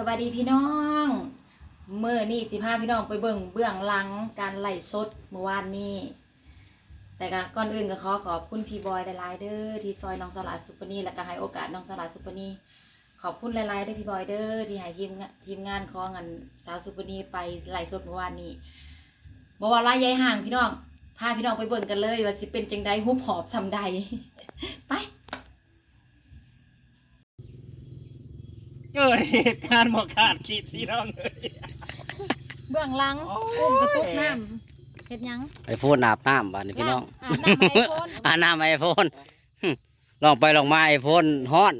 สวัสดีพี่น้องเมื่อนี่สิพาพี่น้องไปเบิ่งเบื้องหลังการไล่สดเมื่อวานนี้ แต่ก็ก่อนอื่นก็ขอขอบคุณพี่บอยหลายๆเด้อที่ซอยน้องสลาสุปนีและก็ให้โอกาสน้องสลาสุปนีขอบคุณหลายๆเด้อพี่บอยเด้อที่ให้ทีมทีมงานของอันสาวสุปนีไปไล่สดเมื่อวานนี้บอกว่าลายยายห่างพี่น้องพาพี่น้องไปเบิ่งกันเลยว่าสิเป็นจังใดหุบหอบซำใดไป เกิดเหตุการณ์หมอขาดคิดพี่น้องเลยเบื้องหลังโอ้ย อุ้มกระตุกน้ำเฮ็ดหยังไอโฟนอาบน้ำบ้านนี่พี่น้องอาบน้ำไอโฟนอาบน้ำไอโฟนลองไปลองมาไอโฟนฮ้อน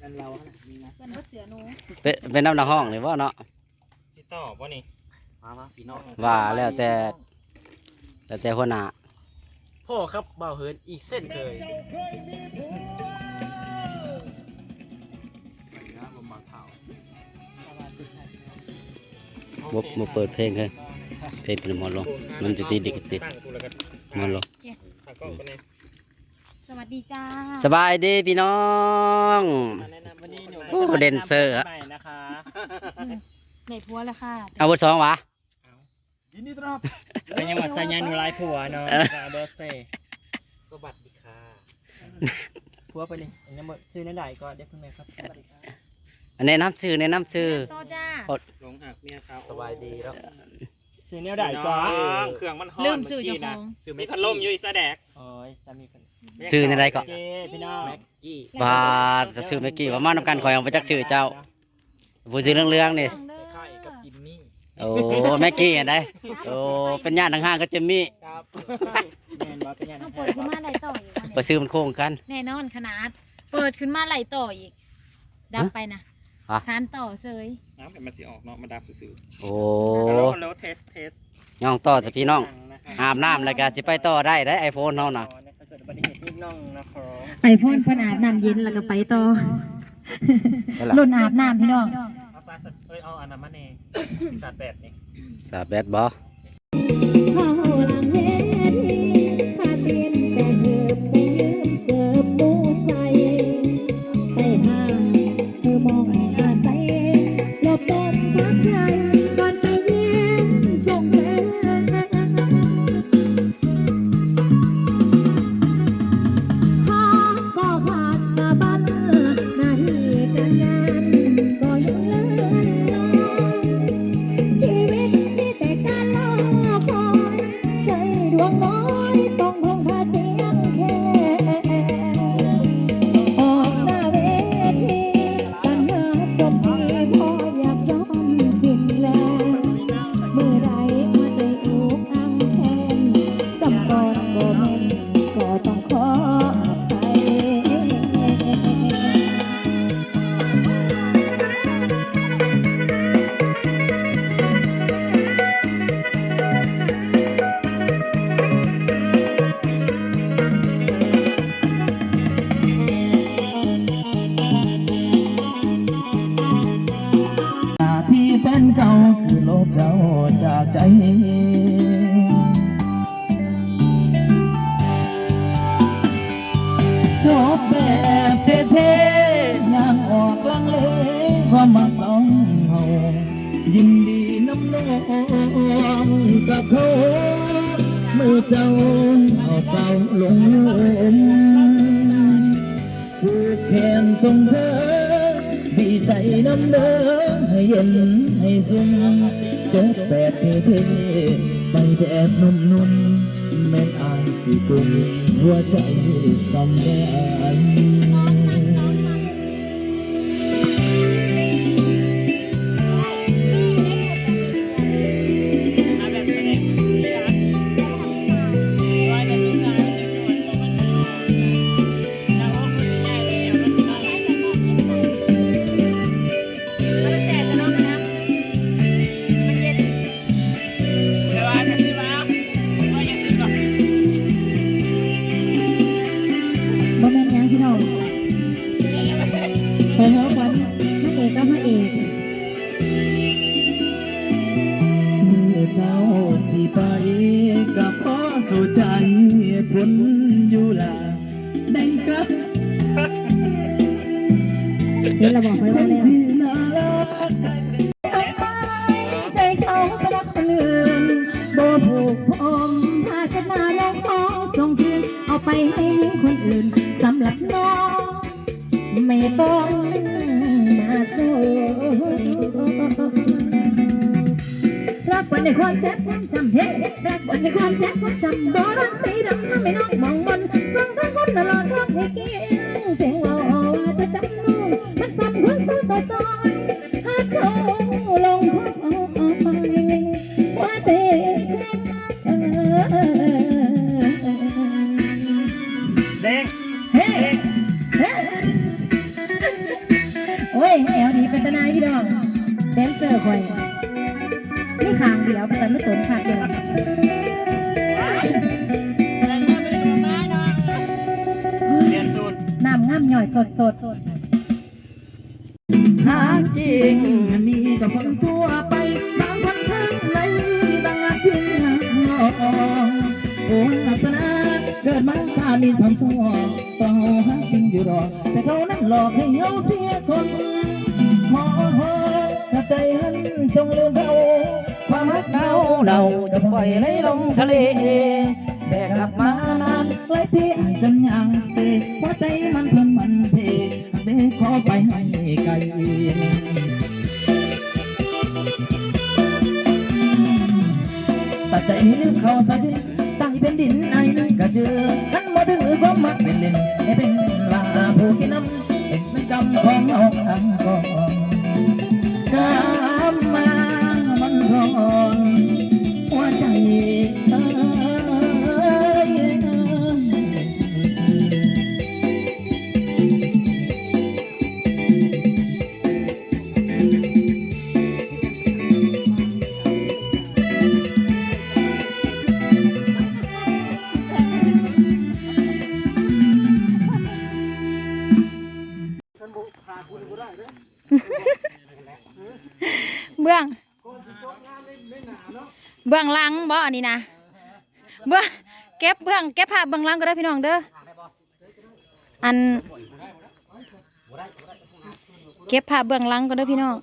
กันเราอะนี่นะเป็นรถเสือหนูเป็นเป็นน้ำหนักห้องเลยว่าเนาะ สิตอบว่านี่มามาพี่น้องว่าแล้วแต่แต่แต่คนหน้าพ่อครับเบาเฮินอีกเส้นเคย บ่บ่เปิดเพลงเลยเพลงเป็นหมอนลงมันจะตีดิกสิทธิ์ตั้งกูแล้วก็หมอนลงถ่ายกล้องไปเนี่ยสวัสดีจ้าสบายดีพี่น้องมาแนะนำวันนี้หนูโอ้เดนเซอร์อะใหม่นะคะในพัวแล้วค่ะเอาเบอร์สองวะยินดีต้อนรับเป็นยังหวัดสายยานูไลายผัวเนาะเออจาเบิร์ดเซ่สวัสดีค่ะผัวไปนี่อันนี้หมดชื่อนั่นใดก็เด็กคุณแม่ครับสวัสดีครับอัน แนะน้ำชื่อแนะน้ำชื่อโตจ้าหลงหักเมียเขาสบายดีแล้วซื้อแนวใดก่อนเครื่องมันฮ้อนลืมสื่อเจ้าของซื้อมีพัดลมอยู่อีสะแดกโอ้ยจะมีคนชื่อในใดก็โอเคพี่น้องแม็กกี้บาทกับชื่อเมื่อกี้ว่ามานํกันคอยเอาไปจักชื่อเจ้าผู้ชื่อเรื่องเรื่องๆนี่ต้องเด้อคล้ายๆกับจิมมี่โอ้แม่กี้เห็นได้โอ้เป็นญาติห่างๆก็จะมีครับแมนบอสเป็นยังไงต้องเปิดขึ้นมาไหลต่ออีกไปซื้อมันโค้งกัน แน่นอนขนาด เปิดขึ้นมาไหลต่ออีกดับไปนะ ฮะ สานต่อเซยน้ำเห็นมันสิออกเนาะมาดับซื่อโอ้ๆแล้วแล้วเทสเทสย่องต่อแต่พี่น้องอาบน้ำแล้วก็สิไปต่อได้ได้ไอโฟนเฮาน่ะถ้าเกิดอุบัติเหตุนิดน้องนะครับไอโฟนเพิ่นอาบน้ำเย็นแล้วก็ไปต่อได้ล่ะรุ่นอาบน้ำพี่น้อง เอาไฟสัตว์เอ้ยเอาอันนั้นมาเน่สัตว์แบบนี้ สาแบดบ่เที่ก แบบเท่ๆยังออกลังเลความมาสองเฮายินดีน้ำนองกับเขามือเจ้าเอาเศร้าลงลมผู้แขนส่งเธอ ดีใจน้ำเด้อให้เย็นให้สุ่มจบแบบเท่ๆไปแบบนุ่มๆ อายสิกุมหัวใจสำคัญ ไปเอาไปให้คนอื่นสำหรับน้อง ไม่ต้องมาโซรักวันในความเจ็บความจำเฮ้รักวันในความเจ็บความจำบ่รักสีดำทำให้น้องมองบนส่งทั้งคนตลอดทางให้เกี่ย หาจริงมีกับคนทั่วไปบางคนทั้งในบางอาชีพโอ้ลักษณะเกิดมาชามีสามสองต้องหาจริงอยู่รอกแต่เขานั้นหลอกให้เฮาเสียคนหอหอถ้าใจหันจงลืมเขาความรักเดาเดาจะปล่อยไหลลงทะเลแบกกลับมานานหลายปีจนยังเสกหัวใจมัน ไปให้ไกลตัดใจลืมเขาซะทีตายเป็นดินไอ้นี่ก็เจอขันมาถึงก็มมักเป็นเล่นให้เป็นลาผู้กินน้ำเป็นประจำของออกทางก่อนกำมา บื้องหลังบ่อันนี้นะเบื้องเก็บเบื้องเก็บภาพเบื้องหลังก็ได้พี่น้องเด้ออัน เก็บภาพเบื้องหลังก็ได้อพี่น้อง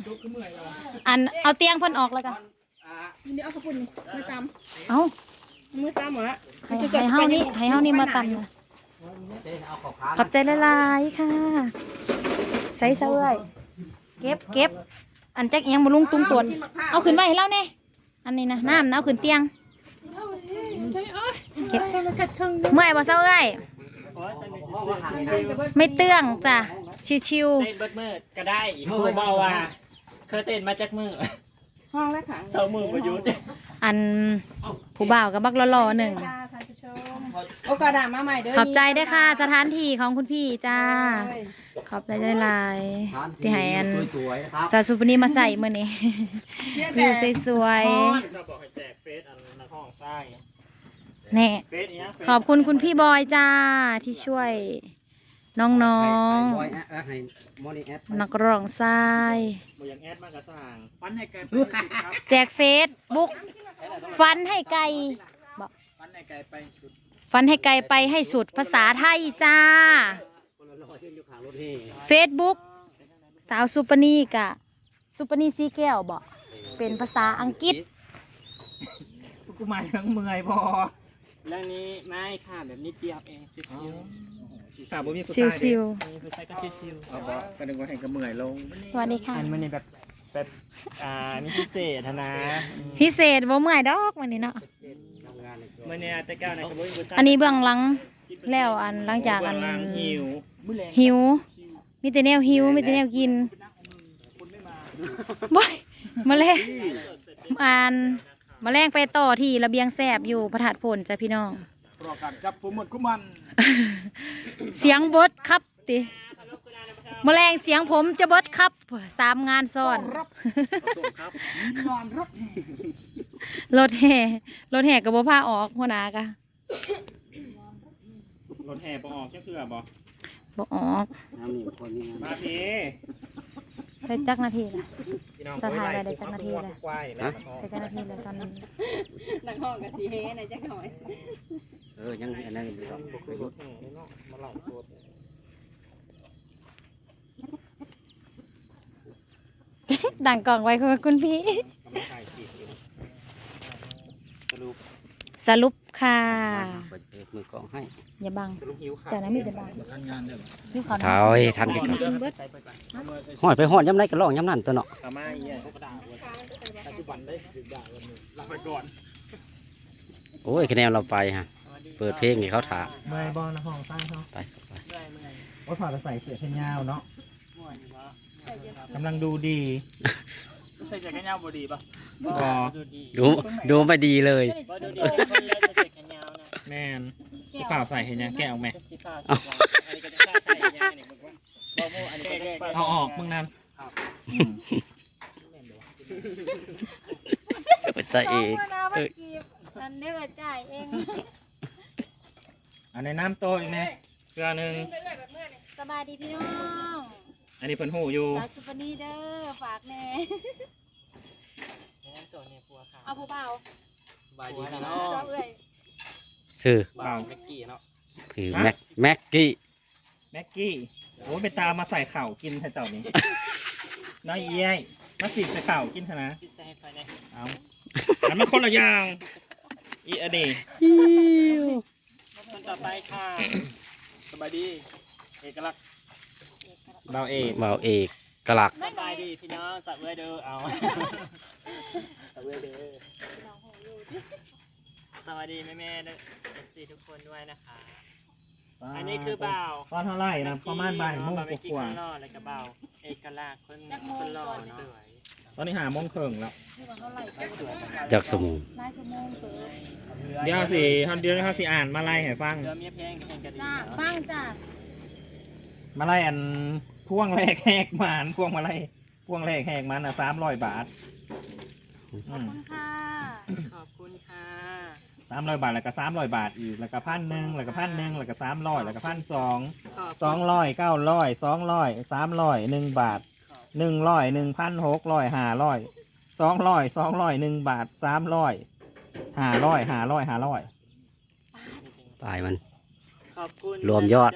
อันเอาเตียงเพิ่นออกแล้วกันนี่เอาข้าวปุ้นนี่มือตเอาำมือตำเหรอให้ให้เฮานี่ให้เฮานี่มาตำนะขอบใจละลายๆค่ะใส่เสื้อยเก็บเก็บอันแจ็คเอียงบลุงตุ้งตวนเอาขึ้นไปให้เราเน่ อันนี้นะน้ำนะเอาขึ้นเตียงเก็บเมื่อยบ่เสื้อยโอ้ยใส่ไม่ใช่ไม่เตื้องจ้ะชิวเต้นเบิดมืดก็ได้มือเบาว่าเคยเต้นมาจากมือห้องแล้วค่ะเสามือประยุทธ์ๆอันผู้บ่าวกับบักหล่อๆหนึ่ง จ้าท่านผู้ช มโอกาสหน้ามาใหม่เด้อขอบใจด้วยค่ะ สถานที่ของคุณพี่จ้า ขอบใจได้หลายที่ให้อันสาวสุปนีมาใส่เมื่อนี้วิวสวยเราบอกให้แจกเฟซอันนักห้องสร้างๆแน่เฟซเนี้ยเฟซขอบคุณคุณพี่บอยจ้าที่ช่วย น้องบอยแอดให้มอนี่แอดๆนักร้องทราย บอยังแอดมากระสร้างฟันให้ไกลไปสุดครับแจกเฟซบุ๊กฟันให้ไกลบอกฟัน ให้ไกลไปสุดฟันให้ไกลไปให้สุดภาษาไทยจ้าเฟซบุ๊กสาวสุปนีกะสุปนีสีแก้วบอกเป็นภาษาอังกฤษ กูหมายถึงเมื่อยพอเรื่องนี้ไม่ค่ะแบบนิดเดียวเองชิวๆค่ะบ่มีผู้ชายซิวๆมีผู้ชายก็ชิวๆเอาบ่ก็นึกว่าเห็นก็เมื่อยลงๆ สวัสดีค่ะอันมันนี่แบบแบบอ่ามีพิเศษนะพิเศษบ่เมื่อยดอกวันนี้เนาะเมื่อนี้แต่ก้าวในขบวนผู้ชายอันนี้เบื้องหลังแล้วอันหลังจากอันเบื้องหลังหิวหิว มีแต่แนวหิวมีแต่แนวกินบ่อยมาเลยอ่านมาแรงไปต่อที่ระเบียงแสบอยู่พระธาตุพลจ้ะพี่น้องรอกันกับผมหมดกุมัน เสียงบดครับติแมลงเสียงผมจะบดครับสามงานซ้อนร ถแห่รถแห่กับบ่พาออกหัวหน้ากะรถแห่ปออกแค่เพื่อบ่บ่ออกมาพีได้จักนาทีละ พี่น้องจะถ่ายอะไรได้จักนาทีเลยควายนะได้จักนาทีละตอนนี้หนังห้องกับสีเฮหน่อยจักหน่อยเออยังอันนั้นอยู่ดอกรถแห่เนาะมาหลังโซดดังกล่องไว้คุณคุณพี่กำลังถ่ายคลิปอยู่ส รุปสรุปค่ะเปิดมือกล้องให้อย่าบังสรุปหิวข้าวแต่นั้นมีแต่บังนี่เขาเท้าให้ทันกันกินเบิดใส่ไปก่อนห้อยไปห้อยย้ำไรก็ร้องย้ำนั่นตัวเนาะขามาอีกอย่างกระดาษปัจจุบันได้ถึงด่าวันนี้ลาไปก่อนโอ้ยคะแนนเราไปฮะเปิดเพลงให้เขาถาเมื่อยบอลนะห้องใต้เขาไปไปได้เมื่อไหร่ว่าผ่าจะใส่เสื้อแขนยาวเนาะเมื่อไหร่วะกำลังดูดี ใส่แจ็คแขนยาวบอดีป่ะบอดูดีดูดูไม่ดีเลย บ่ดูดีคนเล่นใส่แจ็คแขนยาวนะแมนที่เปล่าใส่เห็นยังแกะออกไหมสีฟ้าสีฟ้าอันนี้ก็จะกล้าใส่ยังไงบอกว่าบอกว่าอันนี้ก็จะเอาออกมึงนั่นเป็นตาเอกเออนั่นเด้อจ่ายเองอันในน้ำโตะอีกไหมเกลือหนึ่งสบายดีพี่น้อง อันนี้เพิ่นหูอยู่สาวสุปนีเด้อฝากแน่ตัวเนี่ยปัวขาวเอาผู้เบาบายดีพี่น้อเจ้างเอ้ยชื่อบ่าวเมื่อกี้เนาะคือแม็กแม็กกี้แม็กกี้โอ้ยไปตามมาใส่ข่าวกินเถอะเจ้านี้น้อยเอี้ยยมาสิใส่ข่าวกินเถอะนะพิซซ่าให้ไฟในเอาอันมันคนละอย่างอีอดีคนต่อไปค่ะ สบายดี เอกลักษณ์ เราเอกเบาเอกกลักสบายดีพี่น้องสับเวเดอร์เอาสับเวเดอร์สวัสดีแม่แม่ๆเอฟซีทุกคนด้วยนะคะ อันนี้คือบ่าวตอนเท่าไหร่นะประมาณบ่ายโมงบาร์บีกคิวว่าคนหล่อแล้วก็บ่าวเอกลักษณ์คนคนหล่อเนาะๆตอนนี้หาโมงครึ่งแล้วนี่ว่าเท่าไหร่ก็สวยจากสมุนนายชั่วโมงเปิดเดี๋ยวสิท่านเดียวเขาสิอ่านมาไล่ให้ฟังเรือเมียแพงกันกันดีจ้าเนาะฟังจ้ามาไล่อัน พ่วงแรกแหกหมานพ่วงมาไล่พ่วงแรกแหกมันอะสามร้อยบาทขอบคุณค่ะ ขอบคุณค่ะ สามร้อยบาทแล้วก็สามร้อยบาทอีกแล้วก็พันหนึ่งแล้วก็พันหนึ่งแล้วก็สามร้อยแล้วก็พันสองสองร้อยเก้าร้อยสองร้อยสามร้อยหนึ่งบาทหนึ่งร้อยหนึ่งพันหกร้อยห้าร้อยสองร้อยสองร้อยหนึ่งบาทสามร้อยห้าร้อยห้าร้อยห้าร้อยปลายมัน ขอบคุณรวมยอด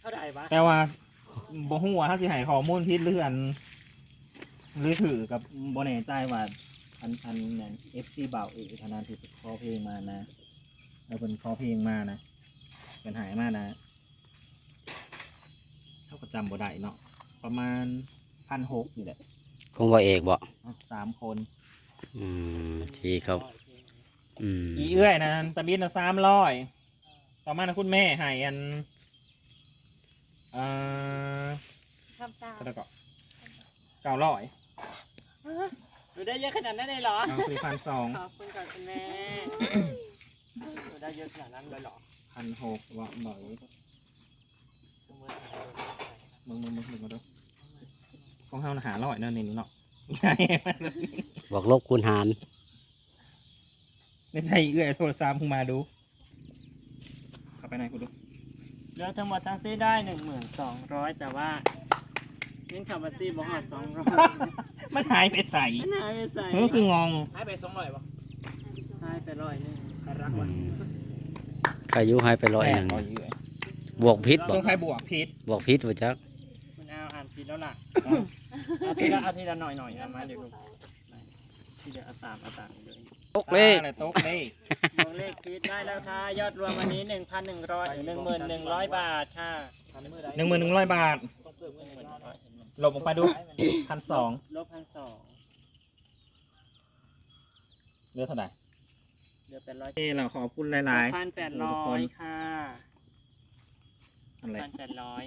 เท่าไหร่วะแต่ว่า บ่ฮู้ว่าถ้าสิให้ข้อมูลผิดหรืออัน หรือถือกับบ่แน่ใจว่าอันอันนั้น FC บ่าวเอกธนาที่ขอเพลงมานะแล้วเป็นขอเพลงมานะเป็นหายมานะเขาก็จำบ่ได้เนาะประมาณพันหกนี่แหละคงว่าเอกบ่อะสามคน อืมที่เขาอืมอีเอื้อยนะตะบินนะสามร้อยต่อมานะคุณแม่ให้อันเอ่อคำตา เท่าไหร่ก็เก้าร้อยดูได้เยอะขนาดนั้นเลยเหรอ เอาคือพันสองขอบคุณค่ะคุณแม่ดูได้เยอะขนาดนั้นเลยเหรอพันหกวะหน่อยมึงมึงมึงมึงมาดูของเฮาน่ะหาร้อยเนั่นนี่เนาะบอกลบคูณหารไม่ใช่เอื้อยโทรศัพท์มึงมาดูเข้าไปไหนกูดู เรือทั้งหมดทั้งสิ้นได้หนึ่งหมื่นสองร้อยแต่ว่าเงินขับบัตซี่บอกหอดสองร้อยมันหายไปใส่หายไปใส่เออคืองงหายไปสองร้อยปะหายไปร้อยหนึงอืมอายุให้ไปร้อยหนึ่งแปดเอื้อยบวกพิษบต้ออกงใช้บวกพิษบวกพิษว่าจักคุณเอาอ่านผิดแล้วล่ะเอาทีละเอาทีละหน่อยหน่อยเอามาเดี๋ยวดูทีเดียวเอาตามเอาตามเลยตกเลขอะไรโต๊ะเลขมองเลขคิดได้แล้วค่ะ ยอดรวมวันนี้หนึ่งพันหนึ่งร้อยหนึ่งหมื่นหนึ่งร้อยบาทค่ะ หนึ่งหมื่นหนึ่งร้อยบาท หลบออกไปดูพันสองลบพันสองเหลือเท่าไหร่เหลือแปดร้อยเอเราขอบคุณหลาย พันแปดร้อยค่ะๆ อะไรพันแปดร้อย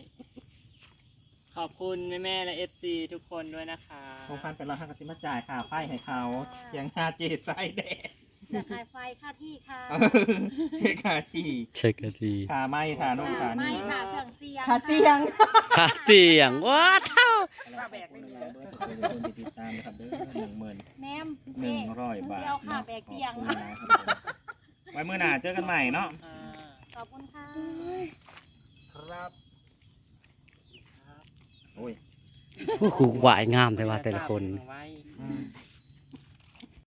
ขอบคุณแม่แม่ๆและเอฟซีทุกคนด้วยนะคะ หกพันเป็นร้อยห้าสิบมาจ่ายค่าไฟให้เขาเพียงห้าเจไซแดด จะขายไฟค่าที่ค่ะเออเช็คค่าที่เช็คกันทีค่าไม้ค่าโน่นค่าไม่นี่ค่ะเครื่องเสียงค่าเตียงค่าเตียงว้าเท่าค่าแบกไม่มีเบอร์โทรคนติดตามนะครับเด้อหนึ่งหมื่นแนมหนึ่งร้อยบาทเสียวค่ะแบกเตียง ขอบคุณนะครับผมไว้เมื่อหน้าเจอกันใหม่เนาะอ่าขอบคุณค่ะครับโอ้ย ผู้ครูหวายงามแต่ว่าแต่ละคนไว้